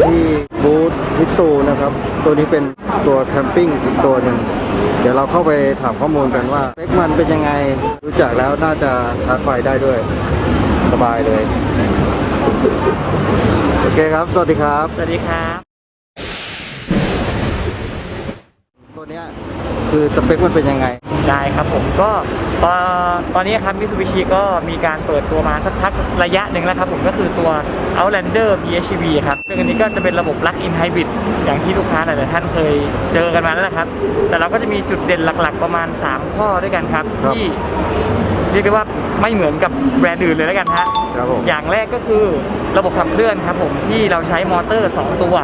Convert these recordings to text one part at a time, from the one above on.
กันที่บูธพิตูนะครับ ตัวนี้เป็นตัวแคมปิ้งอีกตัวหนึ่งเดี๋ยวเราเข้าไปถามข้อมูลกันว่าสเปคมันเป็นยังไงรู้จักแล้วน่าจะชาร์จไฟได้ด้วย สบายเลย โอเคครับ สวัสดีครับ สวัสดีครับ ตัวเนี้ยคือสเปคมันเป็นยังไง ได้ครับผมก็ตอนตอนนี้ครับมิ t ูบิชิก็มีการเปิดตัวมาสักพักระยะหนึ่งแล้วครับผมก็คือตัว Outlander PHEV ครับซึ่งอันนี้ก็จะเป็นระบบ Plug-in Hybrid อย่างที่ลูกค้าหลายๆท่านเคยเจอกันมาแล้วนะครับ แต่เราก็จะมีจุดเด่นหลักๆ ประมาณ 3 ข้อด้วยกันครับ ครับ ที่เรียกได้ว่าไม่เหมือนกับแบรนด์อื่นเลยแล้วกันฮะ ครับผม อย่างแรกก็คือระบบขับเคลื่อนครับผมที่เราใช้มอเตอร์ 2 ตัว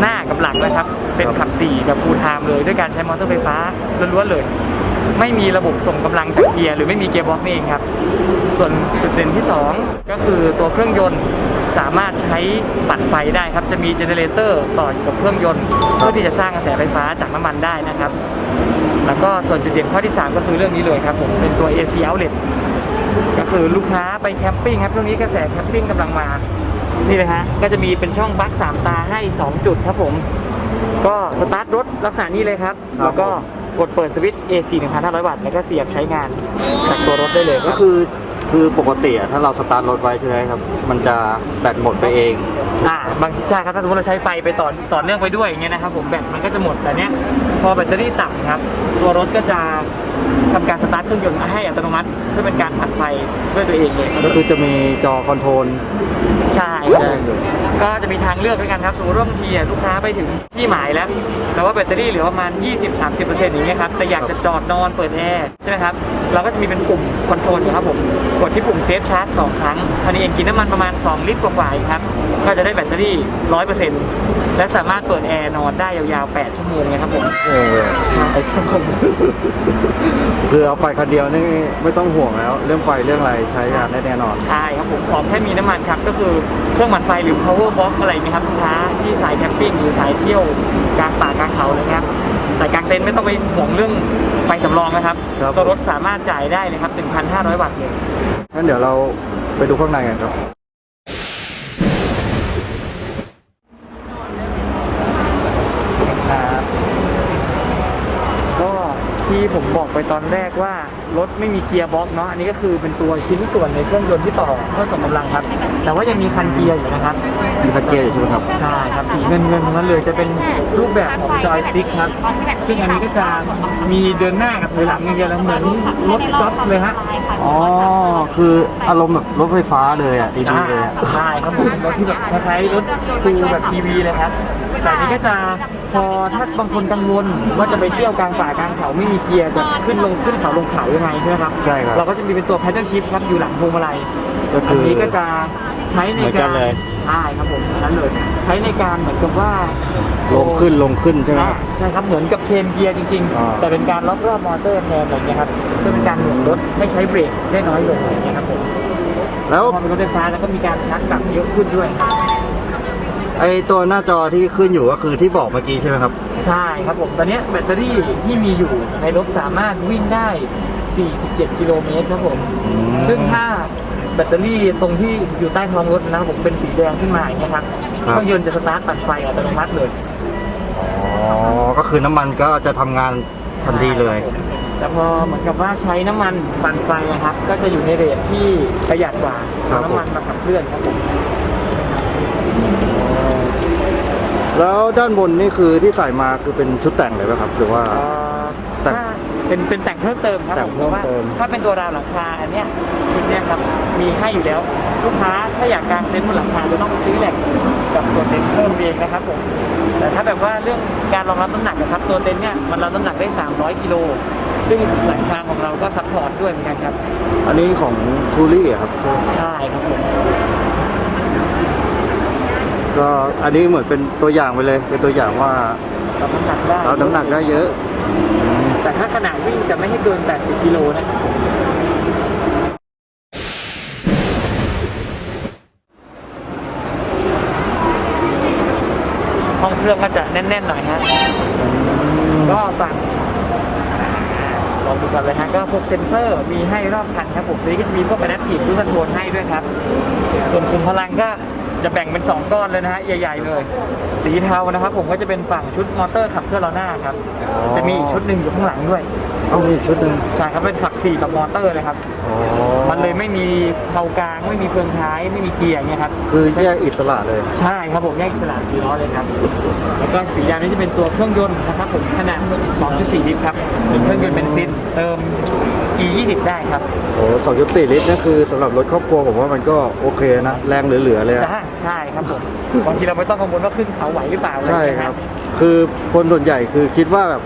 หน้ากับหลังนะครับ เป็นขับ 4 แบบ full time เลย ด้วยการใช้มอเตอร์ไฟฟ้าล้วนๆเลย ไม่มีระบบส่งกำลังจากเกียร์หรือไม่มีเกียร์บล็อกนี่เองครับ ส่วนจุดเด่นที่ 2 ก็คือตัวเครื่องยนต์สามารถใช้ปั่นไฟได้ครับ จะมีเจเนเรเตอร์ต่ออยู่กับเครื่องยนต์ เพื่อที่จะสร้างกระแสไฟฟ้าจากน้ำมันได้นะครับ แล้วก็ส่วนจุดเด่นข้อที่ 3 ก็คือเรื่องนี้เลยครับผมเป็นตัว AC outlet ก็คือลูกค้าไปแคมปิ้งครับช่วงนี้กระแสแคมปิ้งกำลังมา นี่เลยฮะก็จะมีเป็นช่องปลั๊กสามตาให้ 2 จุดครับผม ก็สตาร์ทรถลักษณะนี้เลยครับครับแล้วก็ กดเปิดสวิตช์ AC 1,500 วัตต์แล้วก็เสียบใช้งานจากตัวรถได้เลยก็รับ คือคือปกติอะถ้าเราสตาร์ทรถไว้ใช่ไหมครับ มันจะแบตหมดไปเอง อ่าบางทีใช่ครับถ้าสมมติเราใช้ไฟไปต่อต่อเนื่องไปด้วยอย่างเงี้ยนะครับผมแบตมันก็จะหมดแต่เนี้ยพอแบตเตอรี่ต่ำครับ ตัวรถก็จะทำการสตาร์ทเครื่องยนต์ให้อัตโนมัติเพื่อเป็นการผัดไฟด้วยตัวเองเลยครับก็คือจะมีจอคอนโทรลใช่ครับแจ้ผงมอยู่ก็จะมีทางเลือกด้วยกันครับสมมติว่าบางทีอะลูกค้าไปถึงที่หมายแล้ว แต่ว่าแบตเตอรี่เหลือประมาณ 20-30%อย่างเงี้ยครับแต่อยากจะจอดนอนเปิดแอร์ใช่ไหมครับเราก็จะมีเป็นปุ่มคอนโทรลอยู่ครับผมกดที่ปุ่มเซฟชาร์จสองครั้งทันนี้เองกินน้ำมันประมาณ 2 ลิตรกว่าๆเองครับก็จะได้แบตเตอรี่ 100%และสามารถเปิดแอร์นอนได้ยาวๆ 8 ชั่วโมงเลยครับผมโอ้โหใช่ครับผมคือเอาไฟคันเดียวนี่ไม่ต้องห่วงแล้ว เรื่องไฟเรื่องอะไรใช้งานได้แน่นอน ใช่ครับผมขอแค่มีน้ำมันครับก็คือเครื่องหมันไฟหรือ power box อะไรอย่างเงี้ยครับลูกค้าที่สายแคมปิ้งหรือสายเที่ยวกลางป่ากลางเขาเลยครับสายกลางเต็นท์ไม่ต้องไปห่วงเรื่องไฟสำรองนะครับครับ ตัวรถสามารถจ่ายได้เลยครับ1,500วัตต์เลยงั้นเดี๋ยวเราไปดูข้างในกันครับครับก็ ที่ผมบอกไปตอนแรกว่ารถไม่มีเกียร์บล็อกเนาะอันนี้ก็คือเป็นตัวชิ้นส่วนในเครื่องยนต์ที่ต่อเพื่อส่งกำลังครับ แต่ว่ายังมีคันเกียร์อยู่นะครับมีคันเกียร์อยู่ใช่ไหมครับใช่ครับสีเงินเงินทั้งนั้นเลยจะเป็นรูปแบบของจอยซิกครับซึ่งอันนี้ก็จะมีเดินหน้ากับถอยหลังอย่างเดียวแล้วเหมือนรถกอล์ฟเลยฮะอ๋อคืออารมณ์แบบรถไฟฟ้าเลยอะดีๆเลยอะใช่ครับผมเป็นรถที่แบบคล้ายๆรถฟูลแบบ EV เลยครับ แต่อันนี้ก็จะพอถ้าบางคนกังวลว่าจะไปเที่ยวกลางป่ากลางเขาไม่มีเกียร์จะขึ้นลงขึ้นเขาลงเขายังไงใช่ไหมครับใช่ครับ เราก็จะมีเป็นตัว paddle shift ครับอยู่หลังพวงมาลัยก็คือันอ นี้ก็จะใช้ในเหมือนกัการนเลย ใช่ครับผมอันนั้นเลย ใช้ในการเหมือนกับว่าลงขึ้นลงขึ้นใช่ไหมครับ ใช่ครับเหมือนกับเชนเกียร์จริง อ่า ๆ แต่เป็นการล็อกรอบมอเตอร์แทนอะไรเงี้ยครับเพื่อเป็นการหน่วงรถให้ใช้เบรกได้น้อยลงอะไรเงี้ยครับผมแล้วพอเป็นรถไฟฟ้าแล้วก็มีการชาร์จกลับเยอะขึ้นด้วยครับ ไอตัวหน้าจอที่ขึ้นอยู่ก็คือที่บอกเมื่อกี้ใช่ไหมครับ ใช่ครับผม ตอนเนี้ยแบตเตอรี่ที่มีอยู่ในรถสามารถวิ่งได้ 47 กิโลเมตรครับผมอืมซึ่งถ้าแบตเตอรี่ตรงที่อยู่ใต้ท้องรถนะครับผมเป็นสีแดงขึ้นมาอย่างเงี้ยครับเครื่องยนต์จะสตาร์ทปั่นไฟอัตโนมัติเลยอ๋อ ก็คือน้ำมันก็จะทำงานทันทีเลยแต่พอเหมือนกับว่าใช้น้ำมันปั่นไฟอะครับ ก็จะอยู่ในเรทที่ประหยัดกว่าครับ น้ำมันมาขับเคลื่อนครับผม แล้วด้านบนนี่คือที่ใส่มาคือเป็นชุดแต่งเลยไหมครับ หรือว่า เอ่อแต่งถ้าเป็นเป็นแต่งเพิ่มเติมครับแต่ผงมเพิ่มว่าเติม ถ้าเป็นตัวราวหลังคาอันเนี้ยชุดเนี้ยครับมีให้อยู่แล้วลูกค้าถ้าอยากกางเต็นท์บนหลังคาจะต้องซื้อแหลกกับตัวเต็นท์เพิ่มเองนะครับผมแต่ถ้าแบบว่าเรื่องการรองรับน้ำหนักนะครับตัวเต็นท์เนี่ยมันรับน้ำหนักได้ 300กิโลซึ่งหลังคาของเราก็ซัพพอร์ตด้วยเหมือนกันครับอันนี้ของทูรี่ครับใช่ครับผม ก็อันนี้เหมือนเป็นตัวอย่างไปเลย เป็นตัวอย่างว่ารับน้ำหนักได้เราน้ำหนักได้เยอะ แต่ถ้าขนาดวิ่งจะไม่ให้เกิน 80 กิโลนะครับผมห้องเครื่องก็จะแน่นๆหน่อยฮะ ก็ฝั่งลองดูกันเลยฮะก็พวกเซ็นเซอร์มีให้รอบคันครับผมตัวนี้ก็จะมีพวก adaptive cruise control ให้ด้วยครับ ส่วนคุมพลังก็ จะแบ่งเป็น 2 ก้อนเลยนะฮะ ใหญ่ ๆ เลย สีเทานะครับ ผมก็จะเป็นฝั่งชุดมอเตอร์ขับเคลื่อนล้อหน้าครับ อ๋อ จะมีอีกชุดหนึ่งอยู่ข้างหลังด้วย เอามีอีกชุดหนึ่งใช่ครับ เป็นขับสี่แบบมอเตอร์เลยครับ อ๋อมันเลยไม่มีเพลากลาง ไม่มีเฟืองท้าย ไม่มีเกียร์อย่างเงี้ยครับ คือแยกอิสระเลย ใช่ครับผมแยกอิสระสีล้อเลยครับ แล้วก็สีดำนี้จะเป็นตัวเครื่องยนต์นะครับผมขนาด 2.4 ลิตรครับเป็นเครื่องยนต์เบนซินเติม E20 ได้ครับโอ้สองจุดสี่ลิตรนั่นคือสำหรับรถครอบครัวผมว่ามันก็โอเคนะ แรงเหลือๆเลยอะจ้าใช่ครับผมบางทีเราไม่ต้องกังวลว่าขึ้นเขาไหวหรือเปล่าอะไใช่อย่างคเงี้ยรับ คือคนส่วนใหญ่คือคิดว่าแบบ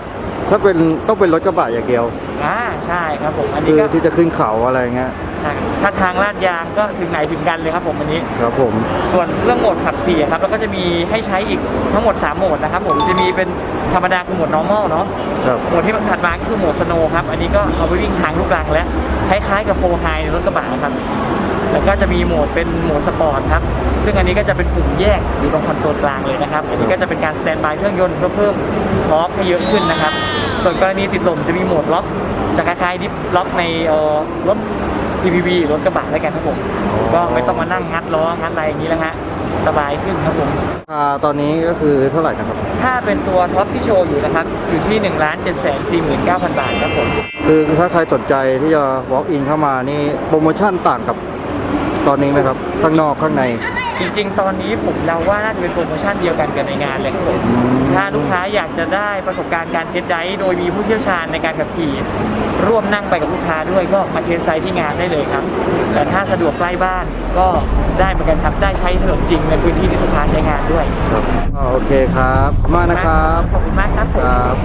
ถ้าเป็นต้องเป็นรถกระบะอย่างเดียว อ่าใช่ครับผมอันคืนี้อก็ที่จะขึ้นเขาอะไรเงี้ยใช่ ถ้าทางลาดยางก็ถึงไหนถึงกันเลยครับผมอันนี้ ครับผม ส่วนเรื่องโหมดขับ4อะครับเราก็จะมีให้ใช้อีกทั้งหมด 3 โหมดนะครับผมจะมีเป็นธรรมดาคือโหมด normal เนาะครับ โหมดที่มันถัดมาก็คือโหมด snow ครับอันนี้ก็เอาไปวิ่งทางลูกรังและคล้ายๆกับ4 high ในรถกระบะนะครับแล้วก็จะมีโหมดเป็นโหมดสปอร์ตครับ ซึ่งอันนี้ก็จะเป็นปุ่มแยกอยู่ตรงคอนโซลกลางเลยนะครับ อันนี้ก็จะเป็นการสแตนบายเครื่องยนต์เพื่อเพิ่มทอร์กให้เยอะขึ้นนะครับ ส่วนกรณีติดลมจะมีโหมดล็อกจะคล้ายๆดิฟล็อกในเอ่อรถ PPV รถกระบะแล้วกันครับผม ก็ไม่ต้องมานั่งงัดล้องัดอะไรอย่างนี้แล้วฮะสบายขึ้นครับผมราคาตอนนี้ก็คือเท่าไหร่นะครับ ถ้าเป็นตัวท็อปที่โชว์อยู่นะครับ อยู่ที่1นึ่งล้านเจ็ดแสนสี่หมื่นเก้าพันบาทครับผม คือถ้าใครสนใจที่จะ walk in เข้ามานี่โปรโมชั่นต่างกับตอนนี้ไหมครับ ข้างนอกข้างใน จริงๆ ตอนนี้ผมเดาว่าน่าจะเป็นโปรโมชั่นเดียวกันกันในงานเลยครับผมถ้าลูกค้าอยากจะได้ประสบการณ์การเทสไดรฟ์โดยมีผู้เชี่ยวชาญในการขับขี่ ร่วมนั่งไปกับลูกค้าด้วยก็มาเทสไดรฟ์ที่งานได้เลยครับแต่ถ้าสะดวกใกล้บ้านก็ได้เหมือนกันครับได้ใช้ถนนจริงในพื้นที่ที่ลูกค้าใช้งานด้วยครับอ่าโอเคครับ มากนะครับ ขอบคุณมากครับผม ครับ